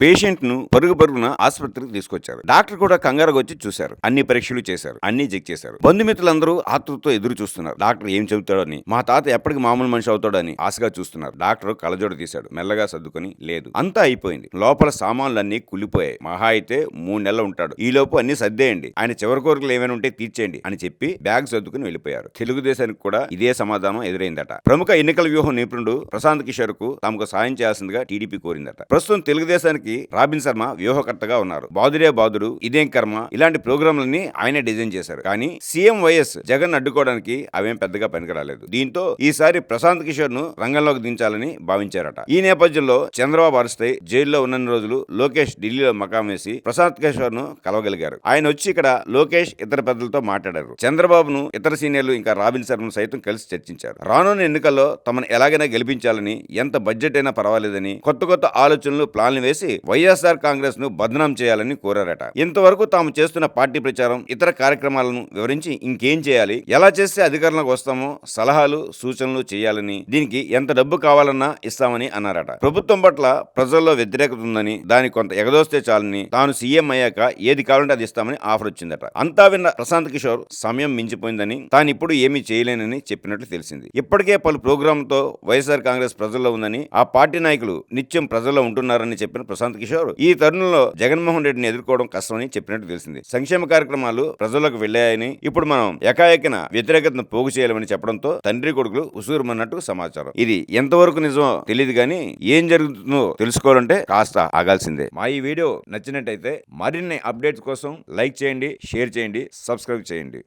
పేషెంట్ను పరుగు పరుగున ఆసుపత్రికి తీసుకొచ్చారు. డాక్టర్ కూడా కంగారుగా వచ్చి చూశారు. అన్ని పరీక్షలు చేశారు. అన్ని చెక్ చేశారు. బంధుమిత్రులందరూ ఆతృతతో ఎదురు చూస్తున్నారు. డాక్టర్ ఏం చెబుతాడని మా తాత ఎప్పటికి మామూలు మనిషి అవుతాడని ఆశగా చూస్తున్నారు. డాక్టర్ కలజోడ తీశాడు. మెల్లగా సర్దుకొని లేదు. అంతా అయిపోయింది. లోపల సామాన్లన్నీ కులిపోయాయి మహా అయితే మూడు నెలలు ఉంటాడు. ఈ లోపు అన్ని సర్దేయండి. ఆయన చివరి కోరికలు ఏమైనా ఉంటే తీర్చేయండి అని చెప్పి బ్యాగ్ సర్దుకుని వెళ్ళిపోయారు. తెలుగుదేశానికి కూడా ఇదే సమాధానం ఎదురైందట. ప్రముఖ ఎన్నికల వ్యూహం నిపుణుడు ప్రశాంత్ కిషోర్కు తమకు సాయం చేయాల్సిందిగా టీడీపీ కోరిందట. ప్రస్తుతం తెలుగుదేశానికి రాబిన్ శర్మ వ్యూహకర్తగా ఉన్నారు. బాదురే బాదుడు ఇదేం కర్మ? ఇలాంటి ప్రోగ్రాంలన్నీ ఆయనే డిజైన్ చేశారు. కానీ సీఎం వైఎస్ జగన్ అడ్డుకోవడానికి అవేం పెద్దగా పనికిరాలేదు. దీంతో ఈసారి ప్రశాంత్ కిషోర్ను రంగంలోకి దించాలని భావించారట. ఈ నేపథ్యంలో చంద్రబాబు అరెస్టై జైల్లో ఉన్న రోజులు లోకేష్ ఢిల్లీలో మకాం వేసి ప్రశాంత్ కిషోర్ను కలవగలిగారు. ఆయన వచ్చి ఇక్కడ లోకేష్ ఇతర పెద్దలతో మాట్లాడారు. చంద్రబాబును ఇతర సీనియర్లు ఇంకా రాబిన్ శర్మను సైతం కలిసి చర్చించారు. రానున్న ఎన్నికల్లో తమను ఎలాగైనా గెలిపించాలని ఎంత బడ్జెట్ అయినా పర్వాలేదని కొత్త కొత్త ఆలోచనలు ప్లాన్లు వేసి వైఎస్ఆర్ కాంగ్రెస్ను బదనాం చేయాలని కోరారట. ఇంతవరకు తాము చేస్తున్న పార్టీ ప్రచారం ఇతర కార్యక్రమాలను వివరించి ఇంకేం చేయాలి ఎలా చేస్తే అధికారంలోకి వస్తామో సలహాలు సూచనలు చేయాలని దీనికి ఎంత డబ్బు కావాలన్నా ఇస్తామని అన్నారట. ప్రభుత్వం పట్ల ప్రజల్లో వ్యతిరేకత ఉందని దాని కొంత ఎగదోస్తే చాలని తాను సీఎం అయ్యాక ఏది కావాలంటే అది ఇస్తామని ఆఫర్ వచ్చిందట. అంతా విన్న ప్రశాంత్ కిషోర్ సమయం మించిపోయిందని తాను ఇప్పుడు ఏమీ చేయలేనని చెప్పినట్లు తెలిసింది. ఇప్పటికే పలు ప్రోగ్రాంతో వైఎస్ఆర్ కాంగ్రెస్ ప్రజల్లో ఉందని ఆ పార్టీ నాయకులు నిత్యం ప్రజల్లో ఉంటున్నారని చెప్పిన ప్రశాంత్ కిషోర్ ఈ తరుణంలో జగన్మోహన్ రెడ్డిని ఎదుర్కోవడం కష్టమని చెప్పినట్టు తెలిసింది. సంక్షేమ కార్యక్రమాలు ప్రజలకు వెళ్ళాయని ఇప్పుడు మనం ఎకాఎకిన వ్యతిరేకతను పోగు చేయాలని చెప్పడంతో తండ్రి కొడుకులు ఉసూరుమన్నట్టు సమాచారం. ఇది ఎంతవరకు నిజమో తెలియదు కానీ ఏం జరుగుతుందో తెలుసుకోవాలంటే కాస్త ఆగాల్సిందే. మా ఈ వీడియో నచ్చినట్టయితే మరిన్ని అప్డేట్స్ కోసం లైక్ చేయండి షేర్ చేయండి సబ్స్క్రైబ్ చేయండి.